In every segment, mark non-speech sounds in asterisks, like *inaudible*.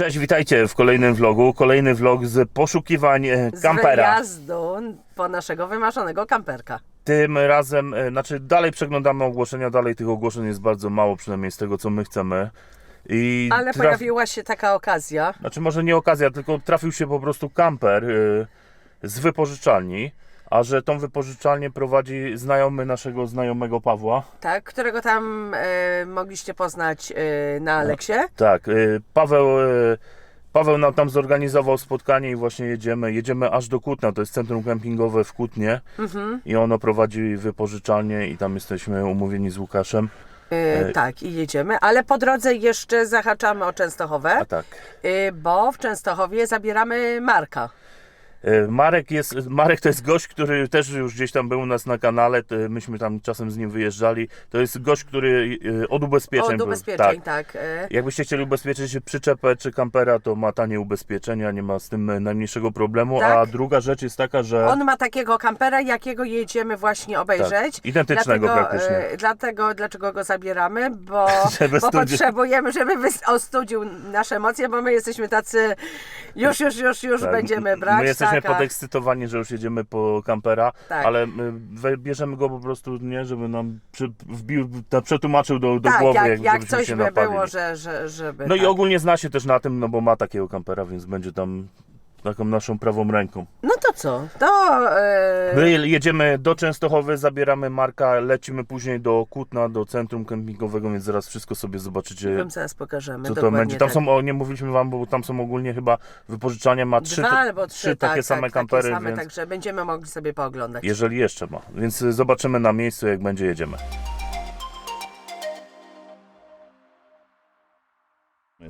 Cześć, witajcie w kolejnym vlogu. Kolejny vlog z poszukiwań e, Z kampera. wyjazdu po naszego wymarzonego kamperka. Tym razem, e, znaczy dalej przeglądamy ogłoszenia, dalej tych ogłoszeń jest bardzo mało, przynajmniej z tego co my chcemy. I Ale traf- pojawiła się taka okazja. Znaczy może nie okazja, tylko trafił się po prostu kamper y, z wypożyczalni, a że tą wypożyczalnię prowadzi znajomy naszego znajomego Pawła. Tak, którego tam e, mogliście poznać e, na Aleksie. Tak, y, Paweł, y, Paweł nam tam zorganizował spotkanie i właśnie jedziemy. Jedziemy aż do Kutna, to jest centrum kempingowe w Kutnie Mhm. i ono prowadzi wypożyczalnię i tam jesteśmy umówieni z Łukaszem. Tak, i jedziemy, ale po drodze jeszcze zahaczamy o Częstochowę, A tak. bo w Częstochowie zabieramy Marka. Y, Marek, jest, Marek to jest gość, który też już gdzieś tam był u nas na kanale, myśmy tam czasem z nim wyjeżdżali. To jest gość, który y, od ubezpieczeń Od ubezpieczeń, Tak. tak. e, Jakbyście chcieli ubezpieczyć przyczepę czy kampera, to ma tanie ubezpieczenia, nie ma z tym e, najmniejszego problemu. Tak. A druga rzecz jest taka, że. On ma takiego kampera, jakiego jedziemy właśnie obejrzeć. Tak, identycznego dlatego, praktycznie. e, Dlatego, dlaczego go zabieramy, bo, *laughs* bo potrzebujemy, żeby ostudził nasze emocje, bo my jesteśmy tacy, już, już, już, już Tak, będziemy brać. My jesteśmy podekscytowani, że już jedziemy po kampera, Tak. ale my we- bierzemy go po prostu nie, żeby nam przy, wbił, ta- przetłumaczył do, do tak, głowy, jak, jak żebyśmy coś się by napalili. było, że, że, żeby. No i tak. ogólnie zna się też na tym, no bo ma takiego kampera, więc będzie tam taką naszą prawą ręką. No to co? To. My jedziemy do Częstochowy, zabieramy Marka, lecimy później do Kutna, do centrum kempingowego, więc zaraz wszystko sobie zobaczycie. Wam zaraz pokażemy. Co to będzie? Tam tak. są, o, nie mówiliśmy wam, bo tam są ogólnie chyba wypożyczania ma trzy, Dwa albo trzy, trzy tak, takie tak, same kampery, takie same, więc Także będziemy mogli sobie pooglądać. jeżeli jeszcze ma. Więc y, zobaczymy na miejscu, jak będzie jedziemy.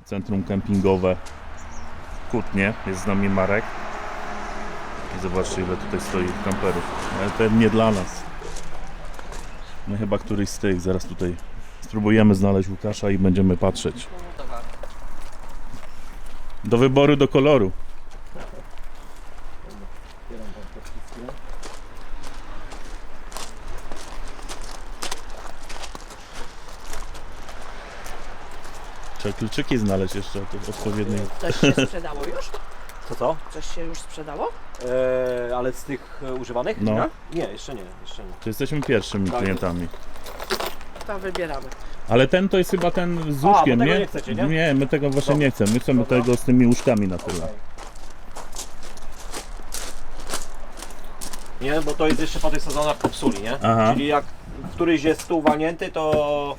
Centrum kempingowe w Kutnie, jest z nami Marek. Zobaczcie ile tutaj stoi kamperów. Ale ten nie dla nas. My chyba któryś z tych, zaraz tutaj spróbujemy znaleźć Łukasza i będziemy patrzeć. Do wyboru, do koloru. Trzeba kluczyki znaleźć jeszcze od- odpowiedniej. Coś się sprzedało już? Co co? Coś się już sprzedało? Eee, ale z tych e, używanych? No. Nie, jeszcze nie, jeszcze nie. To jesteśmy pierwszymi Tak. klientami. To wybieramy. Ale ten to jest chyba ten z A, bo łóżkiem, tego nie? nie chcecie, nie? my tego właśnie Dobra. nie chcemy. My chcemy Dobra. tego z tymi łóżkami na tyle. Nie, bo to jest jeszcze po tych sezonach popsuli, nie? Aha. Czyli jak któryś jest tu uwalnięty, to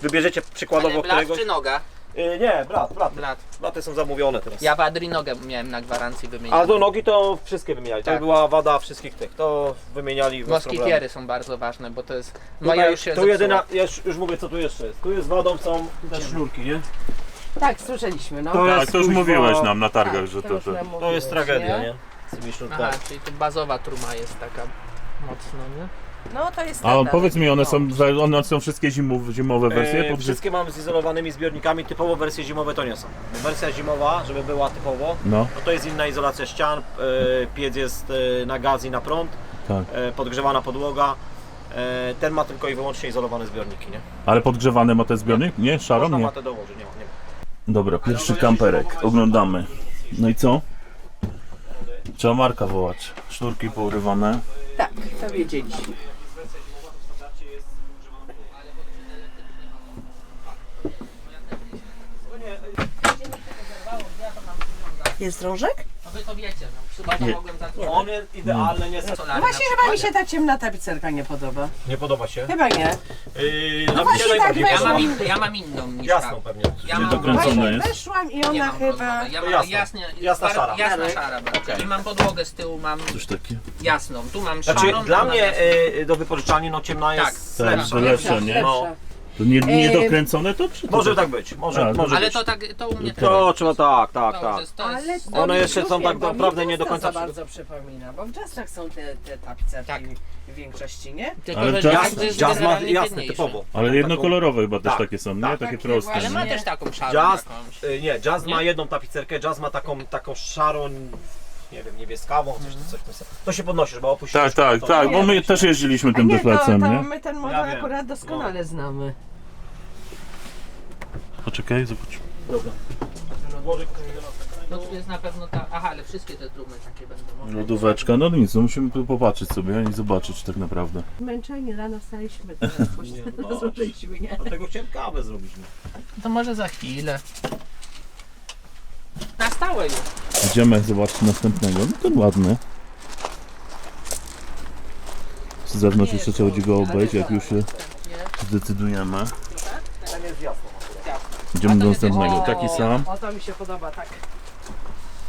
wybierzecie przykładowo blat któregoś... czy noga? E, nie, brat, brat. Blat. Blaty są zamówione teraz. Ja w Adri nogę miałem na gwarancji wymieniać. A do nogi to wszystkie wymieniali. To Tak. była wada wszystkich tych. To wymieniali bez problemu. Moskitiery są bardzo ważne, bo to jest... Tutaj, Moja już się zepsuła. jedyna, ja już, już mówię co tu jeszcze jest. Tu jest wadą są te sznurki, nie? Tak, słyszeliśmy. No. To jest, kuźwa, nam na Tak, już nam To jest mówiłeś, tragedia, nie? nie? Z tymi Aha, sznurkami. czyli tu bazowa truma jest taka mocno, nie? No to jest A on, standard. powiedz mi, one No. są, za- one są wszystkie zimowe, zimowe wersje? Pod... wszystkie mam z izolowanymi zbiornikami, typowo wersje zimowe to nie są. Wersja zimowa, żeby była typowo, No, no to jest inna izolacja ścian, e, piec jest e, na gaz i na prąd, tak. e, podgrzewana podłoga. E, ten ma tylko i wyłącznie izolowane zbiorniki, nie? Ale podgrzewany ma ten zbiornik? Nie? Szarą? Można Nie. ma te dołożyć, nie ma, nie ma. Dobra, pierwszy kamperek. Oglądamy. No i co? Trzeba Marka wołać. Sznurki pourywane. Tak, to wiedzieliśmy. Jest drążek? No wy to wiecie, no. Chyba to Nie. mogłem zacząć. On jest idealny, nie, No właśnie chyba mi się ta ciemna tapicerka nie podoba. nie podoba się. Chyba nie. Yy, No no właśnie tak Ja mam, in, ja mam inną niż Jasną ta. pewnie. Ja mam dokręcone Właśnie jest? weszłam i Nie ona mam chyba... Ja To mam jasna. jasnie, Jasna bar- szara. Jasna Tak. szara bardziej. I mam podłogę z tyłu, mam Coś takie. jasną. Tu mam Znaczy szarą, dla tu mam mnie jasną. e, do wypożyczalni no ciemna Tak, jest Tak, lepsza. to lepsze, nie? No. To nie, nie Eee, dokręcone to czy to? Może tak być, może, A, może Ale być. to tak, to u mnie To trzeba tak, tak, to tak. jest, to Ale jest, to One mi jeszcze są tak bo mi naprawdę nie do końca za przy- bardzo przypomina, bo w jazzach są te, te tapicerki Tak. w większości, nie? Tylko, Ale że jazz- jazz jest jazz ma generalnie jasne, biedniejszy. typowo. Ale Taką- jednokolorowe chyba też Tak, takie są, nie? tak. Takie Takie proste. Ale nie? ma też taką szarą Jazz, jakąś. y, nie, Jazz ma jedną tapicerkę, Jazz ma taką, taką szarą, nie wiem, niebieskawą, coś, coś, coś, coś. To się podnosi, bo opuścić. Tak, tak, tak, bo my też jeździliśmy tym nie, to, deflecem, to nie? my ten model Ja wiem. akurat doskonale znamy. Poczekaj, zobacz. No tu jest na pewno ta... Aha, ale wszystkie te trumny takie będą. Lodóweczka, no nic, no musimy tu popatrzeć sobie i zobaczyć tak naprawdę. Zmęczeni, rano wstaliśmy, *laughs* teraz no, rozłożyliśmy, *laughs* nie? Dlatego chciałem kawę zrobić. To może za chwilę. Na stałe już. Idziemy zobaczyć następnego. No ten ładny. Z zewnątrz jeszcze trzeba będzie go obejść, jak już się zdecydujemy. Idziemy do następnego. Taki sam, O, to mi się podoba, tak.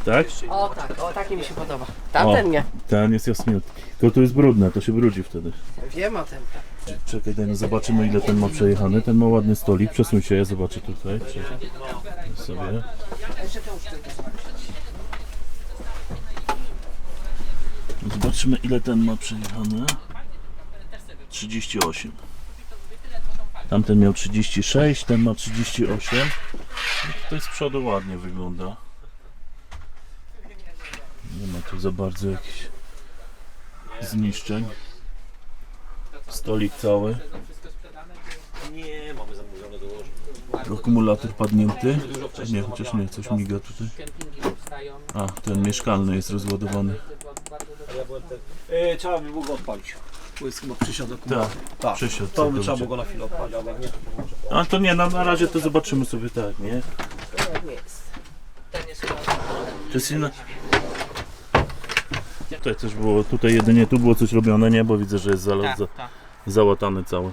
tak? O tak, o taki mi się podoba. Tamten nie. Ten jest jasniutki. Tylko tu jest brudne, to się brudzi wtedy. Wiem o tym. Czekaj, daj, no zobaczymy ile ten ma przejechany. Ten ma ładny stolik, przesuń się, ja zobaczę tutaj. Sobie. Zobaczymy ile ten ma przejechane. 38. Tamten miał 36, ten ma 38. No Tutaj z przodu ładnie wygląda. Nie ma tu za bardzo jakichś zniszczeń. Stolik cały. Nie. Akumulator padnięty. Nie, chociaż nie, coś miga tutaj. A, ten mieszkalny jest rozładowany. Ja byłem ten... E, trzeba by było go odpalić. Bo jest chyba przysiadek. Tak, tak. przysiadł To by całkowicie. trzeba było go na chwilę odpalić, ale jak nie to. A to nie, na, na razie to zobaczymy sobie tak, nie? Nie jest. Ten jest chyba... To jest inna... Tutaj coś było, tutaj jedynie tu było coś robione, nie? Bo widzę, że jest zala, Tak, za, tak. załatany cały.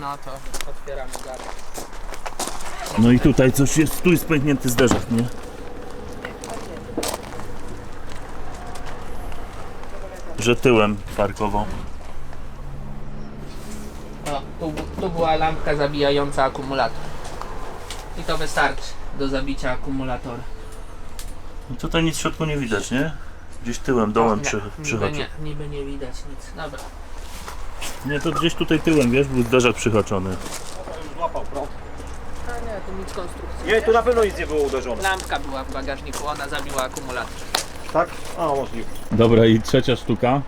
No to otwieramy garę. No i tutaj coś jest, tu jest pęknięty zderzak, nie? Że tyłem parkował. O, tu, tu była lampka zabijająca akumulator. I to wystarczy do zabicia akumulatora. No tutaj nic w środku nie widać, nie? Gdzieś tyłem, dołem nie, przy, niby przychodzi. nie, niby nie widać nic. Dobra. Nie, to gdzieś tutaj tyłem, wiesz, był zderzak przyhaczony. A nie, to nic konstrukcji. Nie, tu na pewno nic nie było uderzone. Lampka była w bagażniku, ona zabiła akumulator. Tak? A, możliwe. Dobra, i trzecia sztuka.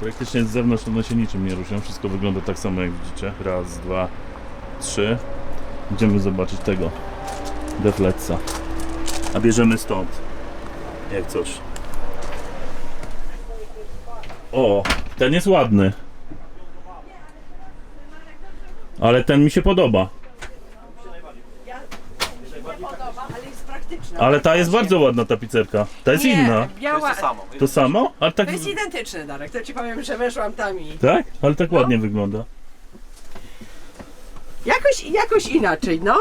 Praktycznie z zewnątrz one się niczym nie różnią. Wszystko wygląda tak samo jak widzicie. Raz, dwa, trzy. Idziemy zobaczyć tego deflexa. A bierzemy stąd. Jak coś. O, ten jest ładny. Ale ten mi się. Podoba, praktyczna. Ale ta jest bardzo ładna tapicerka. Ta jest Nie, inna. To biała. jest to samo. To samo? Ale tak. To jest identyczny, Darek. To ci powiem, że weszłam tam i... Tak? Ale tak ładnie wygląda. Jakoś, jakoś inaczej, no.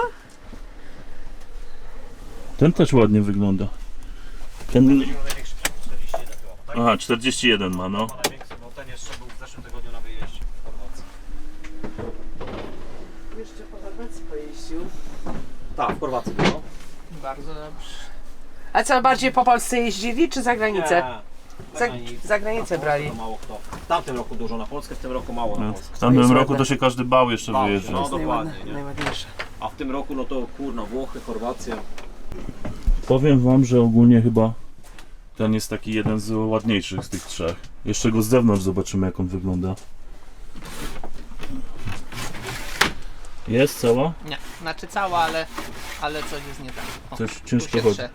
Ten też ładnie wygląda. Ten. Największy 41 chyba, tak? Aha, 41 ma, no. Największy, bo ten jeszcze był w zeszłym tygodniu na wyjeździe w Chorwacji. Jeszcze po Chorwacji pojeździł. Tak, w Chorwacji było. Bardzo dobrze. A co, bardziej po Polsce jeździli, czy za granicę? Nie, Za, granicę. za granicę Na brali. Mało kto. W tamtym roku dużo na Polskę, w tym roku mało na no. Polskę. W tamtym roku ładne. to się każdy bał jeszcze Bał się, wyjeżdżać. no. Najładne- dokładnie, nie? Najładniejsze. A w tym roku no to kurno Włochy, Chorwacja. Powiem wam, że ogólnie chyba ten jest taki jeden z ładniejszych z tych trzech. Jeszcze go z zewnątrz zobaczymy jak on wygląda. Jest cała? Nie, znaczy cała, ale, ale coś jest nie tak. O, Coś tu ciężko się chodzi. trze.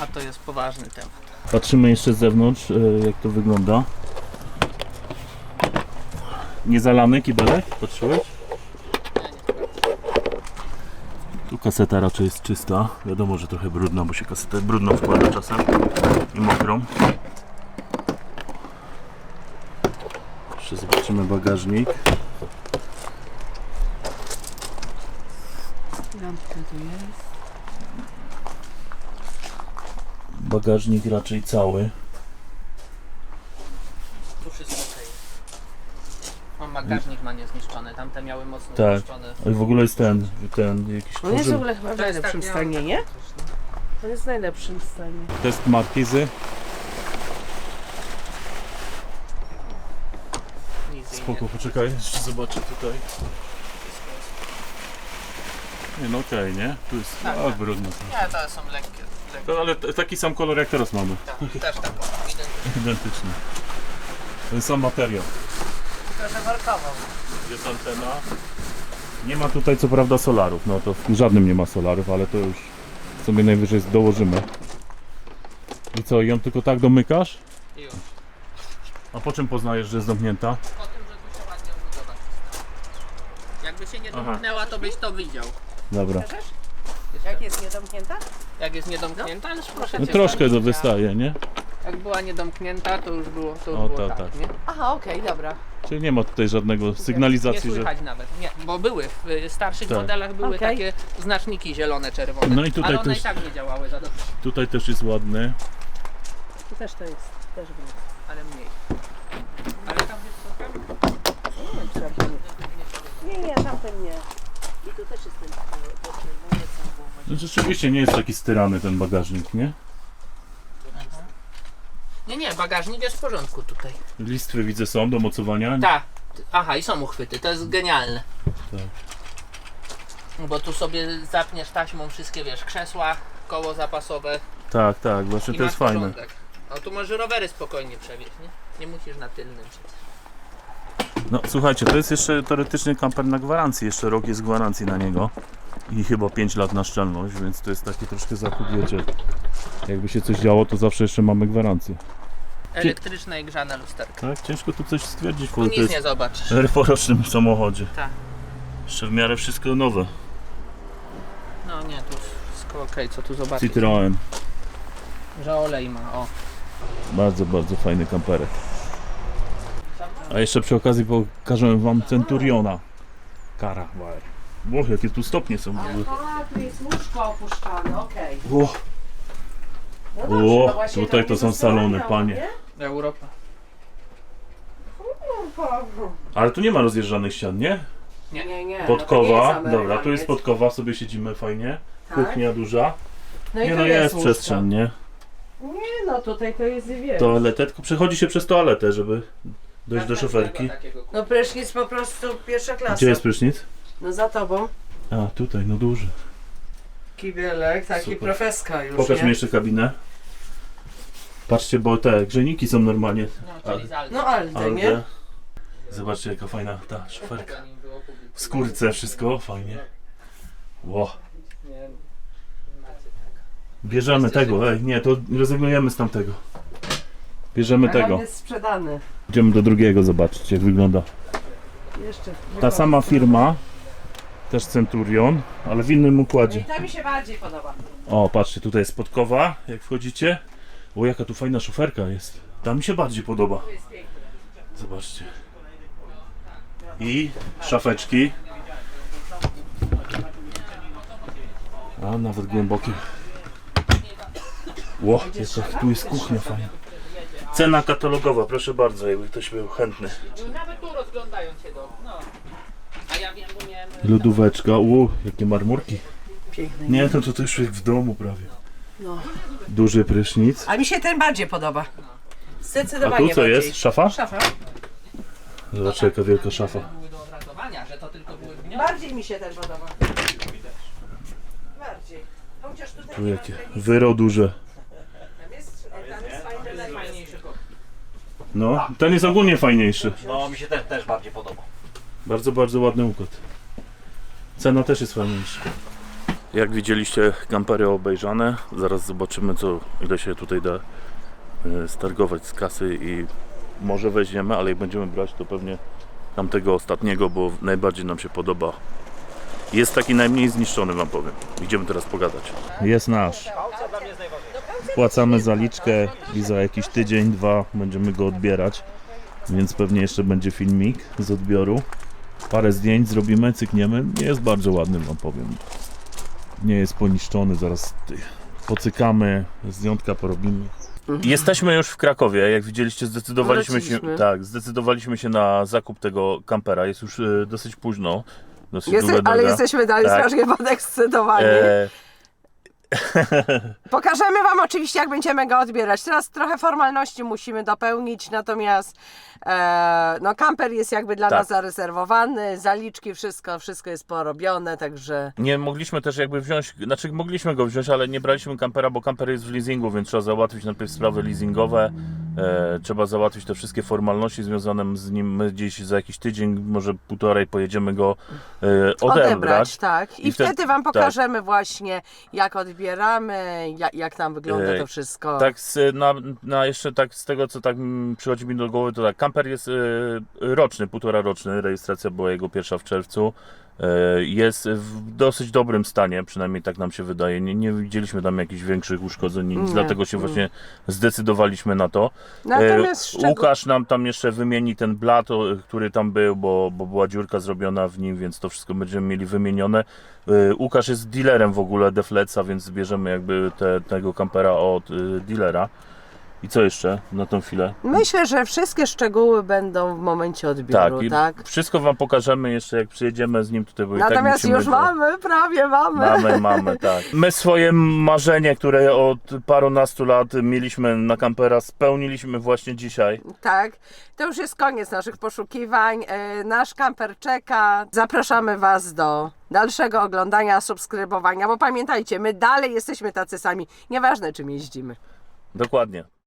A to jest poważny temat. Patrzymy jeszcze z zewnątrz, e, jak to wygląda. Niezalany kibelek? Patrzyłeś? Tu kaseta raczej jest czysta. Wiadomo, że trochę brudna, bo się kasetę brudną wkłada czasem i mokrą. Jeszcze zobaczymy bagażnik. Lampka tu jest. Bagażnik raczej cały. Tu wszystko okej. Mam bagażnik ma niezniszczony, tamte miały mocno Tak. Ale w ogóle jest ten, ten jakiś On jest w ogóle chyba w To jest najlepszym tak, stanie, nie? On jest w najlepszym stanie. Test markizy. Nic jej Spoko, poczekaj, jeszcze zobaczę tutaj. Nie no okej, nie? Tu jest Tak, tak, tak. brudno. Nie, to są lekkie. lekkie. To, ale t- taki sam kolor jak teraz mamy. Tak, też tak. Identyczne. Identyczny. Ten sam materiał. Trochę warkował. Jest antena. Nie ma tutaj co prawda solarów, no to w żadnym nie ma solarów, ale to już sobie najwyżej dołożymy. I co, ją tylko tak domykasz? I już. A po czym poznajesz, że jest zamknięta? Po tym, że tu się ładnie obudowa. Jakby się nie Aha. domknęła, to byś to widział. Dobra. Jak jest niedomknięta? Jak jest niedomknięta, ale proszę No cię, troszkę to wystaje, nie? Jak była niedomknięta, to już było, to już O, było to tak, tak. nie? Aha, okej, dobra. Czyli nie ma tutaj żadnego Nie sygnalizacji, że... słychać nawet, nie, bo były, w y, starszych Tak. modelach były Okej. takie znaczniki zielone, czerwone, No i tutaj ale one też- i tak nie działały za dobrze, Tutaj też jest ładny. Tu też to jest. Też jest. ale mniej. Ale tam tam? Nie, nie, tamten nie. I tu też jest ten to No rzeczywiście nie jest taki styrany ten bagażnik, nie? Nie, nie, bagażnik jest w porządku tutaj. Listwy widzę są do mocowania. Tak. Aha, i są uchwyty, to jest genialne. Bo tu sobie zapniesz taśmą wszystkie, wiesz, krzesła, koło zapasowe Tak, tak, właśnie i to masz jest fajne. porządek. No tu możesz rowery spokojnie przewieźć, nie? Nie musisz na tylnym przecież. No słuchajcie, to jest jeszcze teoretycznie kamper na gwarancji, jeszcze rok jest gwarancji na niego i chyba 5 lat na szczelność, więc to jest taki troszkę zakup, wiecie. Jakby się coś działo, to zawsze jeszcze mamy gwarancję. Elektryczne i grzane lusterka. Tak, ciężko tu coś stwierdzić, bo to nic jest nie zobaczysz. *laughs* w samochodzie. Tak. Jeszcze w miarę wszystko nowe. No nie, tu wszystko okej, co tu zobaczyć? Citroen, Że olej ma, o. bardzo, bardzo fajny kamperek. A jeszcze przy okazji pokażę wam Centuriona. Caravelle. O, jakie tu stopnie są. w ogóle. A, tu jest łóżko opuszczane, okej. O, No dobrze, no właśnie tutaj tam to nie są salony, panie. nie? Europa. ale tu nie ma rozjeżdżanych ścian, nie? Nie, nie, nie. Podkowa, no to nie jest dobra, tu jest Amerykaniec. podkowa, sobie siedzimy fajnie. Tak. Kuchnia duża. No i Nie tu no, jest łóżko. przestrzeń, nie? Nie no, tutaj to jest, wiesz. Toaletę, tylko przechodzi się przez toaletę, żeby dojść do szoferki. No prysznic po prostu pierwsza klasa. Gdzie jest prysznic? No za tobą. A, tutaj, no duży. Kibelek, taki Super. profeska już, Pokaż nie? mi jeszcze kabinę. Patrzcie, bo te grzejniki są normalnie. No, czyli z Aldi. No Alde, nie? Alde. Zobaczcie, jaka fajna ta szoferka. Zanim było publikowane. W skórce wszystko, fajnie. Ło. Nie, nie macie tak. Bierzemy tego, ej, nie, to rezygnujemy z tamtego. Bierzemy on tego. jest sprzedany. Idziemy do drugiego zobaczyć, jak wygląda. Jeszcze. Ta sama firma, też Centurion, ale w innym układzie. i ta mi się bardziej podoba. O, patrzcie, tutaj jest podkowa, jak wchodzicie. O, jaka tu fajna szoferka jest. Ta mi się bardziej podoba. Zobaczcie. I szafeczki. A, nawet głębokie. Ło, jaka tu jest kuchnia fajna. Cena katalogowa, proszę bardzo, jakby ktoś był chętny. Nawet tu rozglądają się do... No. A ja wiem, bo miałem... Lodóweczka, u, jakie marmurki. Piękny. Nie, to to też jak w domu prawie. No. Duży prysznic. A mi się ten bardziej podoba. A Zdecydowanie tu co bardziej. jest? Szafa? Szafa. Zobaczcie jaka wielka szafa. Były do odratowania, że to tylko były wnioski. Bardziej mi się ten podoba. Bardziej. Chociaż tutaj Tu nie ma jakie wyro duże. Tam jest, tam jest fajny telewizor. Fajniejszy kot. No, ten jest ogólnie fajniejszy. No mi się też, też bardziej podoba. Bardzo, bardzo ładny układ. Cena też jest fajniejsza. Jak widzieliście, kampery obejrzane. Zaraz zobaczymy, co, ile się tutaj da e, stargować z kasy i może weźmiemy, ale jak będziemy brać, to pewnie tamtego ostatniego, bo najbardziej nam się podoba. Jest taki najmniej zniszczony, wam powiem. Idziemy teraz pogadać. Jest nasz. Płacamy zaliczkę i za jakiś tydzień, dwa będziemy go odbierać. Więc pewnie jeszcze będzie filmik z odbioru. Parę zdjęć zrobimy, cykniemy. Nie jest bardzo ładny, wam powiem. Nie jest poniszczony, zaraz pocykamy, zdjątka porobimy. Jesteśmy już w Krakowie, jak widzieliście zdecydowaliśmy się, Wróciliśmy. tak, zdecydowaliśmy się na zakup tego kampera. Jest już e, dosyć późno. Dosyć Jeste, długa ale jesteśmy dalej Tak. strasznie podekscytowani. E, *laughs* Pokażemy Wam oczywiście, jak będziemy go odbierać. Teraz trochę formalności musimy dopełnić, natomiast e, no, kamper jest jakby dla Tak. nas zarezerwowany, zaliczki, wszystko, wszystko jest porobione, także Nie mogliśmy też jakby wziąć, znaczy mogliśmy go wziąć, ale nie braliśmy kampera, bo kamper jest w leasingu, więc trzeba załatwić najpierw sprawy leasingowe. E, trzeba załatwić te wszystkie formalności związane z nim. My gdzieś za jakiś tydzień, może półtorej pojedziemy go e, odebrać. tak. I, wtedy- Wam pokażemy właśnie, jak odbieramy, jak, jak tam wygląda to wszystko. Tak, z, na, na jeszcze tak z tego, co tak przychodzi mi do głowy, to tak, kamper jest e, roczny, półtora roczny, rejestracja była jego pierwsza w czerwcu. E, Jest w dosyć dobrym stanie, przynajmniej tak nam się wydaje. Nie, nie widzieliśmy tam jakichś większych uszkodzeń, nic, Nie, dlatego się nie. właśnie zdecydowaliśmy na to. Natomiast E. Łukasz nam tam jeszcze wymieni ten blat, o, który tam był, bo, bo była dziurka zrobiona w nim, więc to wszystko będziemy mieli wymienione. E, Łukasz jest dealerem w ogóle Defleca, więc zbierzemy jakby te, tego kampera od dealera. I co jeszcze na tą chwilę? Myślę, że wszystkie szczegóły będą w momencie odbioru, i tak? wszystko wam pokażemy jeszcze jak przyjedziemy z nim tutaj, bo tak Natomiast musimy już mamy, prawie mamy. Mamy, mamy, *laughs* tak. My swoje marzenie, które od parunastu lat mieliśmy na kampera, spełniliśmy właśnie dzisiaj. Tak, to już jest koniec naszych poszukiwań. E, Nasz kamper czeka. Zapraszamy Was do dalszego oglądania, subskrybowania, bo pamiętajcie, my dalej jesteśmy tacy sami, nieważne czym jeździmy. Dokładnie.